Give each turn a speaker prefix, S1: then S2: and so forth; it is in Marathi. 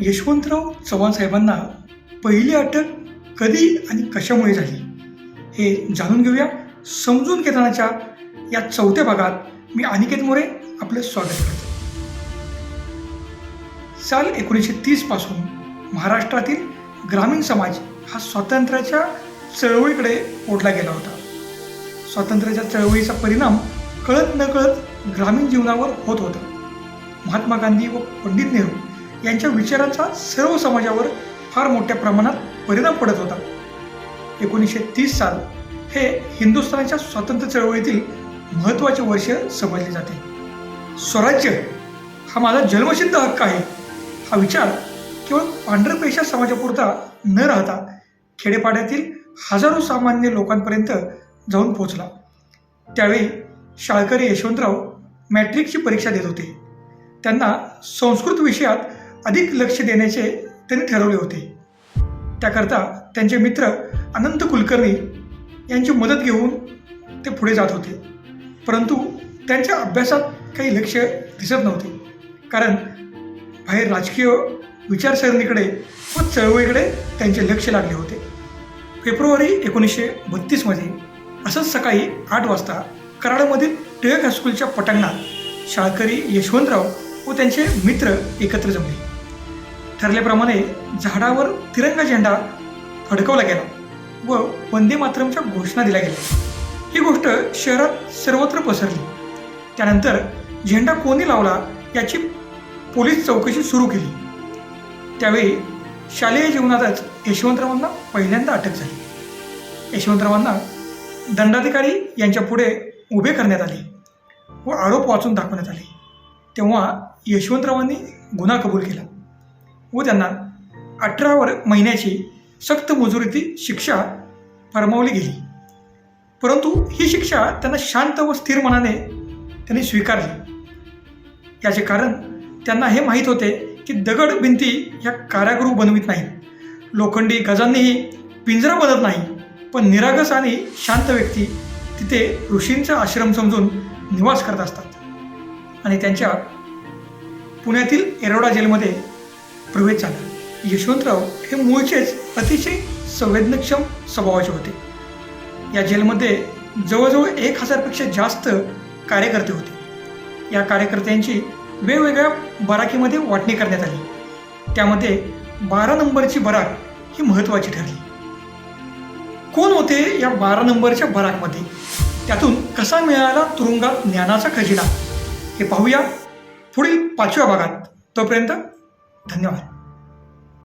S1: यशवंतराव चव्हाण साहेबांना पहिली अटक कधी आणि कशामुळे झाली? हे जाणून घेऊया समजून घेतानाच्या या चौथ्या भागात मी अनिकेत मोरे आपलं स्वागत करतो. साल एकोणीसशे तीसपासून महाराष्ट्रातील ग्रामीण समाज हा स्वातंत्र्याच्या चळवळीकडे ओढला गेला होता. स्वातंत्र्याच्या चळवळीचा परिणाम कळत नकळत ग्रामीण जीवनावर होत होता. महात्मा गांधी व पंडित नेहरू यांच्या विचारांचा सर्व समाजावर फार मोठ्या प्रमाणात परिणाम पडत होता. एकोणीसशे तीस साल हे हिंदुस्थानाच्या स्वातंत्र्य चळवळीतील महत्त्वाचे वर्ष समजले जाते. स्वराज्य हा माझा जन्मसिद्ध हक्क आहे. हा विचार केवळ पांढरपेशा समाजापुरता न राहता खेडेपाड्यातील हजारो सामान्य लोकांपर्यंत जाऊन पोहोचला. त्यावेळी शाळकरी यशवंतराव मॅट्रिकची परीक्षा देत होते. त्यांना संस्कृत विषयात अधिक लक्ष देण्याचे त्यांनी ठरवले होते. त्याकरता त्यांचे मित्र अनंत कुलकर्णी यांची मदत घेऊन ते पुढे जात होते. परंतु त्यांच्या अभ्यासात काही लक्ष दिसत नव्हते. कारण बाहेर राजकीय विचारसरणीकडे व चळवळीकडे त्यांचे लक्ष लागले होते. फेब्रुवारी एकोणीसशे बत्तीसमध्ये असंच सकाळी आठ वाजता कराडमधील टिळक हायस्कूलच्या पटांगणात शाळकरी यशवंतराव व त्यांचे मित्र एकत्र जमले. ठरल्याप्रमाणे झाडावर तिरंगा झेंडा फडकवला गेला व वंदे मातरमच्या घोषणा दिल्या गेल्या. ही गोष्ट शहरात सर्वत्र पसरली. त्यानंतर झेंडा कोणी लावला याची पोलीस चौकशी सुरू केली. त्यावेळी शालेय जीवनातच यशवंतरावांना पहिल्यांदा अटक झाली. यशवंतरावांना दंडाधिकारी यांच्या पुढे उभे करण्यात आले व आरोप वाचून दाखवण्यात आले. तेव्हा यशवंतरावांनी गुन्हा कबूल केला. व त्यांना अठरा वर महिन्याची सक्त मजुरीची शिक्षा फरमावली गेली. परंतु ही शिक्षा त्यांना शांत व स्थिर मनाने त्यांनी स्वीकारली. याचे कारण त्यांना हे माहीत होते की दगड भिंती ह्या कारागृह बनवित नाहीत लोखंडी गजांनीही पिंजरा बनत नाही पण निरागस आणि शांत व्यक्ती तिथे ऋषींचा आश्रम समजून निवास करत असतात. आणि त्यांच्या पुण्यातील एरोडा जेलमध्ये प्रवेश झाला यशवंतराव हे मूळचेच अतिशय संवेदनक्षम स्वभावाचे होते. या जेलमध्ये जवळजवळ एक हजारपेक्षा जास्त कार्यकर्ते होते. या कार्यकर्त्यांची वेगवेगळ्या बराकीमध्ये वाटणी करण्यात आली. त्यामध्ये बारा नंबरची बराक ही महत्त्वाची ठरली. कोण होते या बारा नंबरच्या बराकमध्ये? त्यातून कसा मिळाला तुरुंगात ज्ञानाचा खजिना? हे पाहूया पुढील पाचव्या भागात. तोपर्यंत धन्यवाद